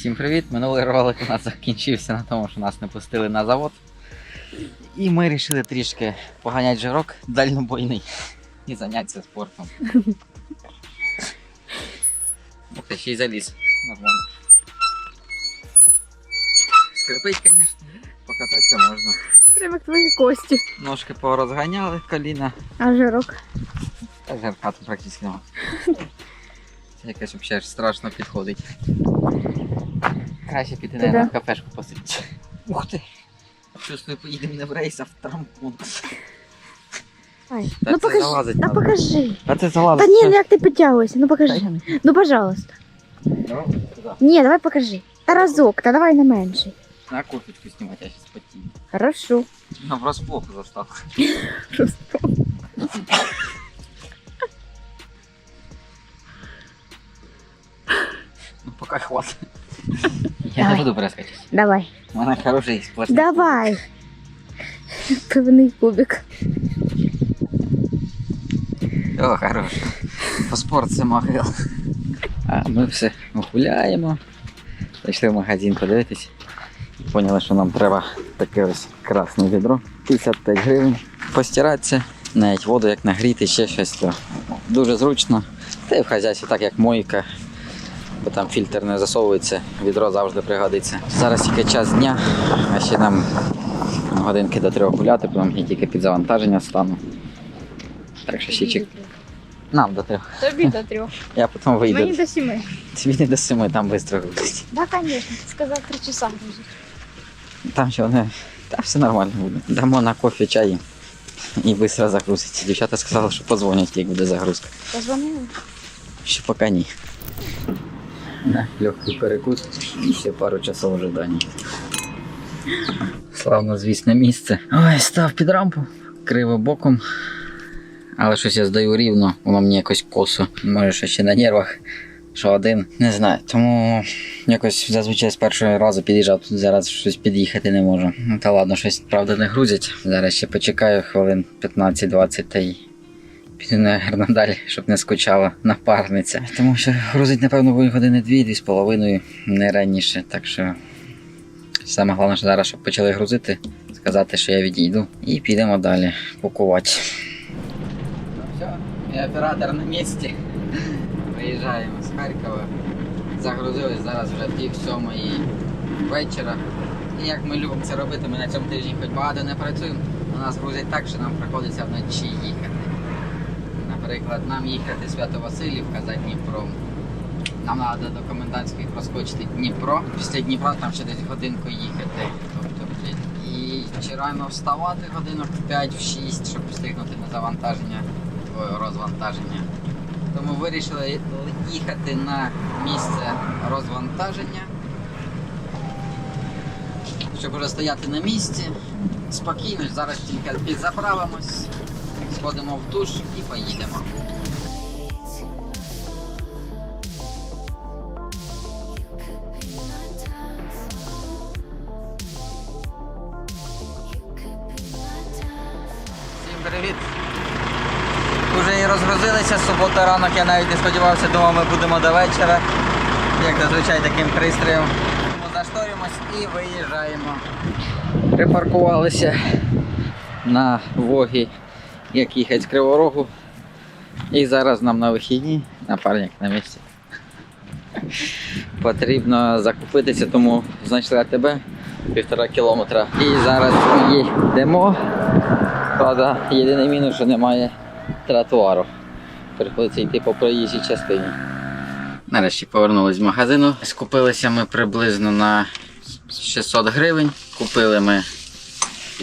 Всім привіт! Минулий ролик у нас закінчився на тому, що нас не пустили на завод. І ми вирішили трішки поганяти жирок дальнобойний і зайнятися спортом. Ух ти, ще й заліз. Нормально. Скрипить, звісно. Покататися можна. Прямо як твої кості. Ножки порозганяли, коліна. А жирок? Та жарка тут практично. Це якось взагалі страшно підходить. Краще піти Туди. на кафешку посидіти. Ух ти! Чувствую, поїдемо не в рейс, а в трампункт. Ай. Та ну це покажи. залазить Та надо. покажи. А це Та залазить. ні, ну як ти підтягуєшся, ну покажи. я Ну, пожалуйста. Ну, туди. Ні, давай покажи. Та разок, та давай не менший. На курточку знімати, я щас потію. Хорошо. Ну, врозплох застав. Ну, поки хватить. Я не буду перескочити. Давай. У мене хороший сплошний. Давай. Пивний кубик. О, хорош. По спорт це могил. А ми все гуляємо. Зайшли в магазин подивитись. Поняли, що нам треба таке ось красне відро. 55 гривень. Постиратися, навіть воду як нагріти, ще щось. То дуже зручно. Та й в хазяйстві так як мойка. Бо там фільтр не засовується, відро завжди пригодиться. Зараз тільки час дня, а ще нам годинки до трьох гуляти, потім я тільки під завантаження стану. Так що ще чек. Нам до трьох. Тобі до трьох. Я потім вийду. Мені до сіми. Тобі не до семи, там швидко грузить. Да, конечно. Ти сказав три часа грузить. Там ще не. Там все нормально буде. Дамо на кофе чай і швидко загрузить. Дівчата сказали, що подзвонять, як буде загрузка. Позвонили? Ще поки ні. Легкий перекус і ще пару часов ожидання. Славно звісне місце. Ой, став під рампу, криво боком. Але щось я здаю рівно, воно мені якось косо. Може, що ще на нервах, що один. Не знаю. Тому якось зазвичай з першого разу під'їжджав, тут зараз щось під'їхати не можу. Та ладно, щось правда не грузять. Зараз ще почекаю хвилин 15-20 та й піду, наверно, далі, щоб не скучала напарниця. Тому що грузить, напевно, буде години дві-дві з половиною, не раніше. Так що саме головне, що зараз, щоб почали грузити, сказати, що я відійду. І підемо далі пакувати. Ну все, і оператор на місці. Виїжджаємо з Харкова. Загрузились зараз вже пів сьомої вечора. І як ми любимо це робити, ми на цьому тижні хоч багато не працюємо. У нас грузять так, що нам приходиться вночі їхати. Наприклад, нам їхати Свято-Василівка за Дніпром. Нам треба до комендантської проскочити Дніпро. Після Дніпра там ще десь годинку їхати. Тобто. І чи рано вставати годинок в 5-6, щоб встигнути на завантаження, розвантаження. Тому вирішили їхати на місце розвантаження. Щоб вже стояти на місці. Спокійно, зараз тільки підзаправимось, сходимо в душ і поїдемо. Всім привіт! Уже і розгрузилися субота ранок, я навіть не сподівався, думав, ми будемо до вечора. Як зазвичай таким пристроєм. Зашторюємось і виїжджаємо. Припаркувалися на вогі, як їхати з Криворогу. І зараз нам на вихідні, напарник на місці. Потрібно закупитися, тому знайшли АТБ півтора кілометра. І зараз їдемо. Правда, єдиний мінус, що немає тротуару. Приходиться йти по проїжджій частині. Нарешті повернулись з магазину. Скупилися ми приблизно на 600 гривень. Купили ми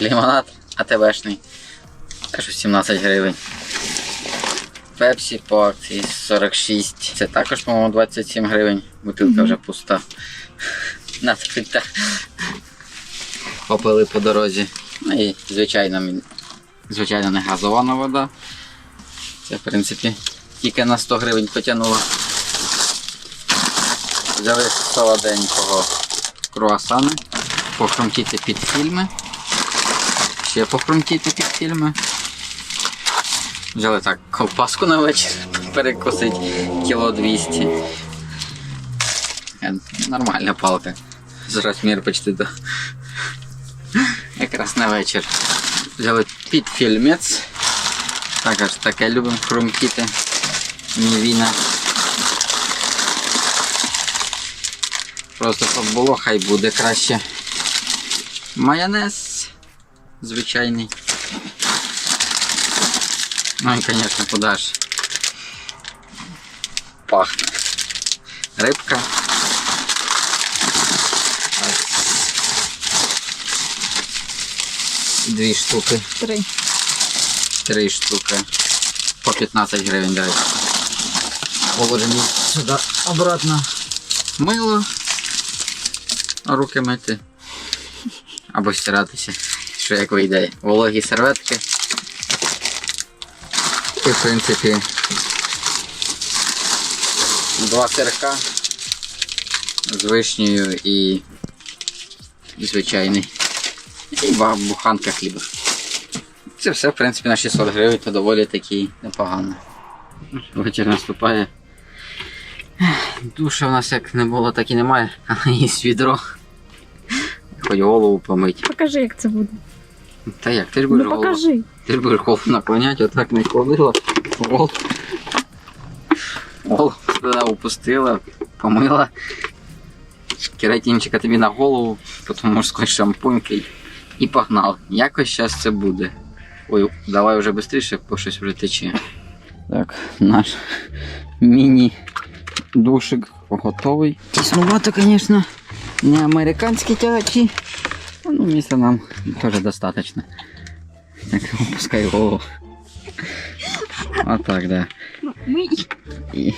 лимонад АТВшний. Теж 17 гривень. Пепсі по акції 46. Це також, по-моєму, 27 гривень. Бутилка вже пуста. Надпита. Попили по дорозі. Ну і звичайно, звичайно не газована вода. Це, в принципі, тільки на 100 гривень потягнуло. Взяли солоденького круасани, похрумтіти під фільми. Ще похрумтіти під фільми. Взяли так ковпаску на вечір, перекусить кіло 200. Е, Нормальна палка. З розмір почти до. Якраз на вечір. Взяли під фільмець. Також таке любимо хрумкіти. Мівіна. Просто щоб було, хай буде краще. Майонез звичайний. Ну звісно, куди ж пахне. Рибка. Дві штуки, Три. три штуки. По 15 гривень, речі. Положимо сюди обратно мило. Руки мити. Або стиратися. Що як вийде. Вологі серветки. В принципі два сирка з вишнею і звичайний. І буханка хліба. Це все, в принципі, на 600 гривень, то доволі таки непогано. Вечір наступає. Душа в нас як не було, так і немає, але є відро. Хоч голову помить. Покажи, як це буде. Та як, ти ж будеш Ну голову. покажи. Будеш голову наклоняти, отак не ходила. Голову. Голову туди опустила, помила. Кератинчика тобі на голову, потім морської шампуньки і погнав. Якось зараз це буде. Ой, давай вже швидше, бо щось вже тече. Так, наш міні-душик готовий. Тіснувато, звісно, не американські тягачі. Ну, місця нам теж достатньо. Так, опускай голову. Отак, да. І...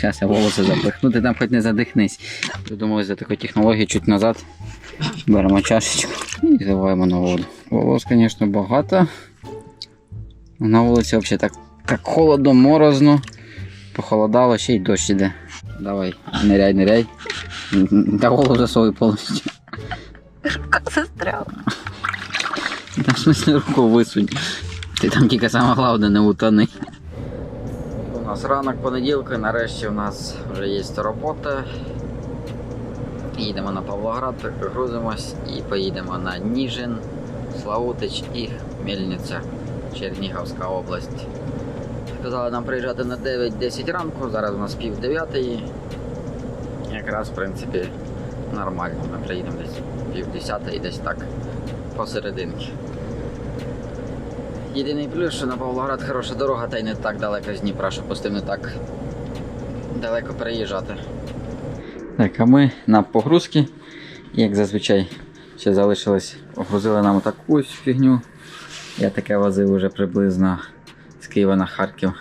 Зараз я волоси запихну, ти там хоч не задихнись. Придумали за таку технологію чуть назад. Беремо чашечку і заливаємо на воду. Волос, звісно, багато. На вулиці взагалі так, так холодно, морозно. Похолодало, ще й дощ іде. Давай, ниряй, ниряй. Та голову засовуй повністю. Застряла. Там в смысле руку висунь. Ти там тільки саме головне не утони. У нас ранок понеділка, нарешті у нас вже є робота. Їдемо на Павлоград, грузимось і поїдемо на Ніжин, Славутич і Мельниця, Чернігівська область. Сказали нам приїжджати на 9-10 ранку, зараз у нас пів дев'ятої. Якраз, в принципі, нормально. Ми приїдемо десь пів десятої, десь так посерединки. Єдиний плюс, що на Павлоград хороша дорога, та й не так далеко з Дніпра, що пустим не так далеко переїжджати. Так, а ми на погрузки, як зазвичай, ще залишилось, погрузили нам такусь фігню. Я таке возив уже приблизно з Києва на Харків.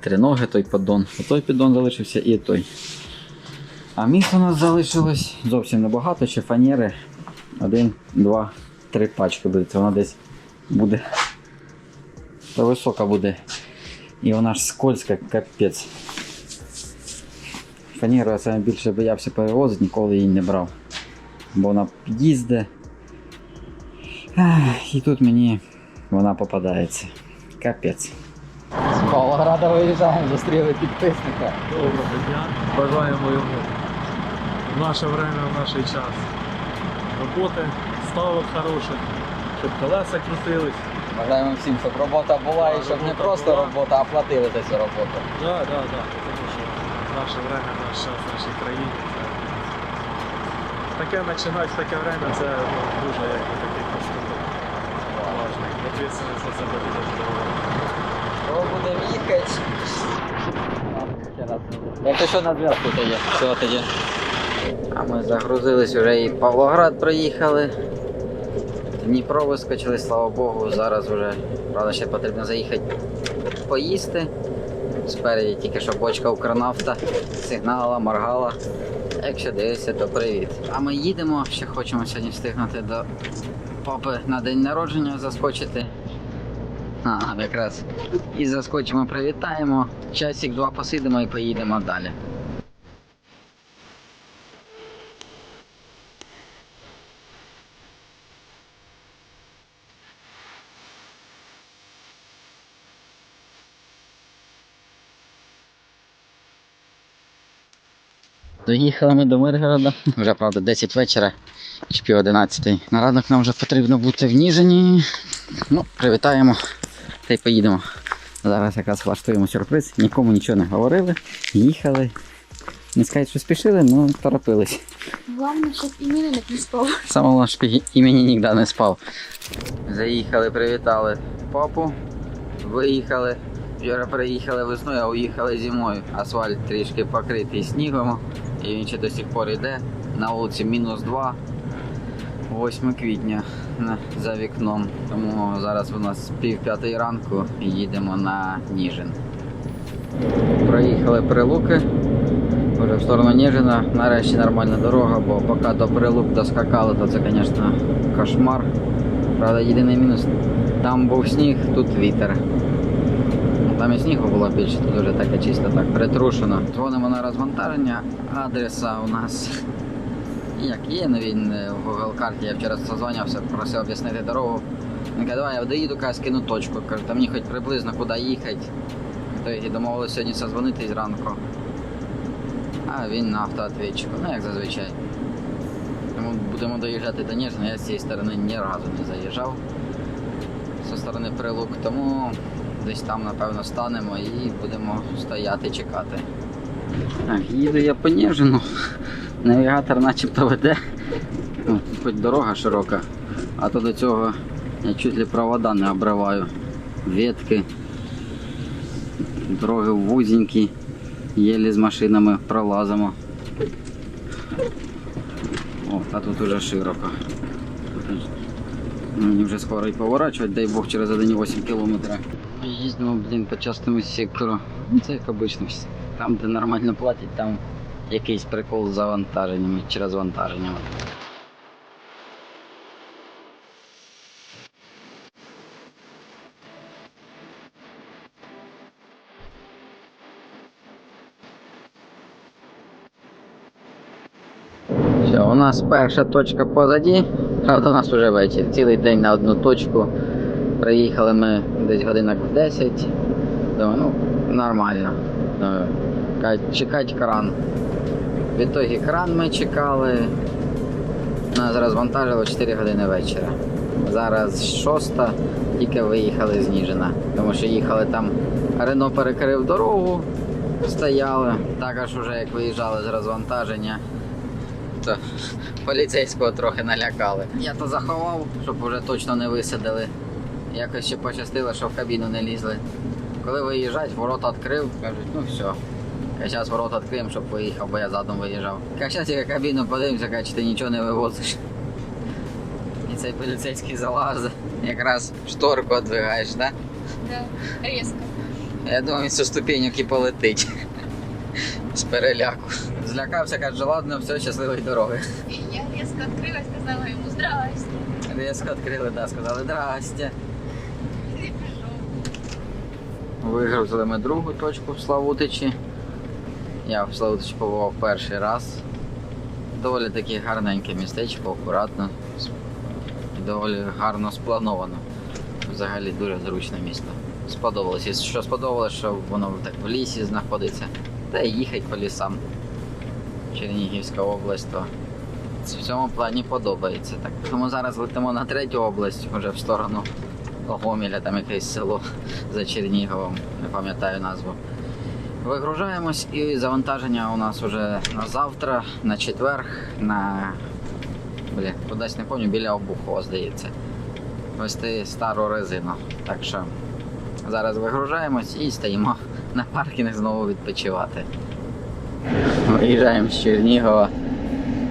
Три ноги, той поддон. Той піддон залишився і той. А місць у нас залишилось зовсім небагато, ще фанери. Один, два, три пачки буде. Вона десь буде. Висока буде. І вона ж скользка, капець. Фанеру я саме більше боявся перевозити, ніколи її не брав. Бо вона. Ах, І тут мені вона попадається. Капець. З Павлограда виїжджаємо, зустріли підписника. Доброго дня. Бажаємо йому в наше время, в наш час. Роботи, ставок хороших, щоб колеса крутились. Бажаємо всім, щоб робота була і щоб не просто робота, а платили за цю роботу. Да, да, да. Тому що наше время, наш час, в нашій країні. Таке починати в таке время це ну, дуже такий поступок. Важний. Відповідальність за себе дуже здорово. Що будемо їхати? Як то що на тоді? Все тоді. А ми загрузились вже і Павлоград проїхали. Дніпро вискочили, слава Богу. Зараз вже, правда, ще потрібно заїхати поїсти. Спереді тільки що бочка Укрнафта сигнала, моргала. Якщо дивишся, то привіт. А ми їдемо, ще хочемо сьогодні встигнути до папи на день народження заскочити. А, якраз. І заскочимо, привітаємо. Часик два посидимо і поїдемо далі. Доїхали ми до Миргорода. Вже правда 10 вечора чи пів 11. На ранок нам вже потрібно бути в Ніжині. Ну, привітаємо та й поїдемо. Зараз якраз влаштуємо сюрприз. Нікому нічого не говорили. Їхали. Не сказати, що спішили, але торопились. Главное, щоб імені не приспав. Саме головне, щоб і- імені ніде не спав. Заїхали, привітали папу. Виїхали. Вчора приїхали весною, а уїхали зимою. Асфальт трішки покритий снігом. І він ще до сих пор йде. На вулиці мінус 2. 8 квітня за вікном. Тому зараз у нас пів п'ятої ранку і їдемо на Ніжин. Проїхали прилуки. Вже в сторону Ніжина. Нарешті нормальна дорога, бо поки до прилук доскакали, то це, звісно, кошмар. Правда, єдиний мінус. Там був сніг, тут вітер. Ну, Там і снігу було більше, тут вже таке чисто так притрушено. Дзвонимо на розвантаження, адреса у нас як є, ну він в Google карті, я вчора созвонявся, просив об'яснити дорогу. Він каже, давай я доїду, каже, скину точку. Кажу, там мені хоч приблизно куди їхати. То і домовилися сьогодні созвонити зранку. А він на автоответчику, ну як зазвичай. Тому будемо доїжджати до Ніжина, я з цієї сторони ні разу не заїжджав зі сторони прилук, тому десь там напевно станемо і будемо стояти чекати. Так, їду я по. Навігатор начебто веде. Ну, хоч дорога широка, а то до цього я чуть ли провода не обриваю. Ветки, дороги вузенькі. Єлі з машинами пролазимо. О, а тут уже широко. Мені вже скоро і поворачувати, дай Бог через 1,8 кілометра. Їздимо, блін, по частному сектору. Ну, Це як обично. Там, де нормально платять, там якийсь прикол з завантаженнями чи розвантаженнями. Все, у нас перша точка позаді. Правда, у нас вже вечір. Цілий день на одну точку. Приїхали ми десь годинок в 10. Думаю, ну, нормально. Кажуть, кран. В ітогі кран ми чекали. Нас розвантажило 4 години вечора. Зараз 6, тільки виїхали з Ніжина. Тому що їхали там, Рено перекрив дорогу, стояли. Також вже як виїжджали з розвантаження, то поліцейського трохи налякали. Я то заховав, щоб вже точно не висадили. Якось ще пощастило, що в кабіну не лізли. Коли виїжджать, ворота відкрив, кажуть, ну все. Зараз ворота відкриємо, щоб виїхав, бо я задом виїжджав. Зараз тільки кабіну подивимося, каже, ти нічого не вивозиш. І цей поліцейський залазить. Якраз шторку віддвигаєш, так? Да, різко. Я думаю, він зі ступеньок і полетить. З переляку. Злякався, каже, ладно, все, щасливої дороги. Я різко відкрила, сказала йому здрасте. Різко відкрили, да, сказали здрасте. Вигрузили ми другу точку в Славутичі. Я в Славутичі побував перший раз. Доволі таке гарненьке містечко, акуратно. Доволі гарно сплановано. Взагалі дуже зручне місто. Сподобалось. І що сподобалось, що воно так в лісі знаходиться. Та й їхати по лісам. Чернігівська область, то в цьому плані подобається. Так. Тому зараз летимо на третю область, вже в сторону Гомеля, там якесь село за Черніговом, не пам'ятаю назву. Вигружаємось і завантаження у нас вже на завтра, на четвер, на. Бля, кудись не пам'ятаю, біля Обухова, здається. Вести стару резину. Так що зараз вигружаємось і стоїмо на паркінг знову відпочивати. Виїжджаємо з Чернігова.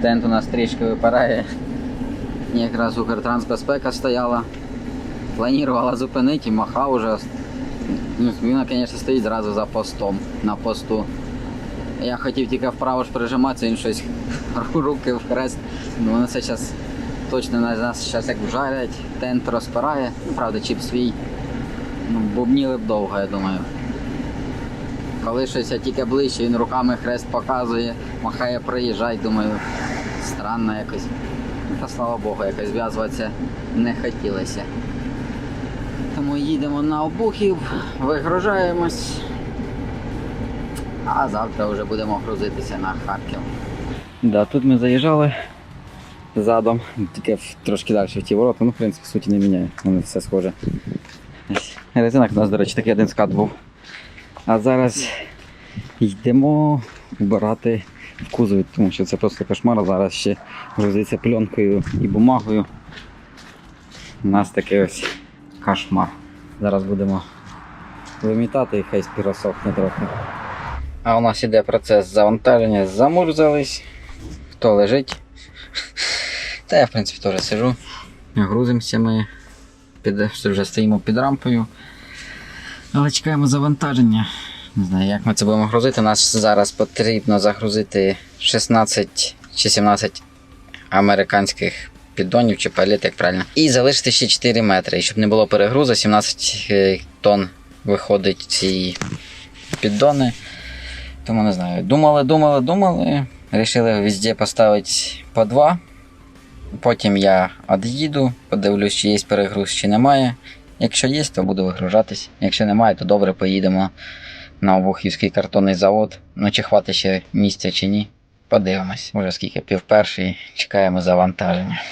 Тент у нас трішки випирає. Якраз Укртрансбезпека стояла. Планувала зупинити і махав уже. Ну, він, звісно, стоїть зразу за постом, на посту. Я хотів тільки вправо ж прижиматися, він щось руки в хрест. Ну, вони це зараз точно на нас зараз як вжарять, тент розпирає. Правда, чіп свій. Ну, бубніли б довго, я думаю. Коли щось я тільки ближче, він руками хрест показує, махає приїжджай, думаю, странно якось. Та слава Богу, якось зв'язуватися не хотілося. Тому їдемо на обухів, вигружаємось А завтра вже будемо грузитися на Харків. Да, тут ми заїжджали задом, тільки трошки далі в ті ворота, ну, в принципі, суті не міняє, вони все схоже. Резинок у нас, до речі, такий один скат був. А зараз йдемо вбирати в кузові, тому що це просто кошмар. Зараз ще грузиться пленкою і бумагою. У нас такий ось кошмар. Зараз будемо вимітати і хай спіросохне трохи. А у нас іде процес завантаження, замурзались. Хто лежить? Та я, в принципі, теж сижу. Грузимося ми. Під, вже стоїмо під рампою. Але чекаємо завантаження. Не знаю, як ми це будемо грузити. Нас зараз потрібно загрузити 16 чи 17 американських піддонів чи палет, як правильно. І залишити ще 4 метри. І щоб не було перегрузу, 17 е, тонн виходить ці піддони. Тому не знаю. Думали, думали, думали. Рішили везде поставити по два. Потім я від'їду, подивлюсь, чи є перегруз, чи немає. Якщо є, то буду вигружатись. Якщо немає, то добре поїдемо на Обухівський картонний завод. Ну чи хватить ще місця чи ні. Подивимось. Уже скільки пів перший, чекаємо завантаження.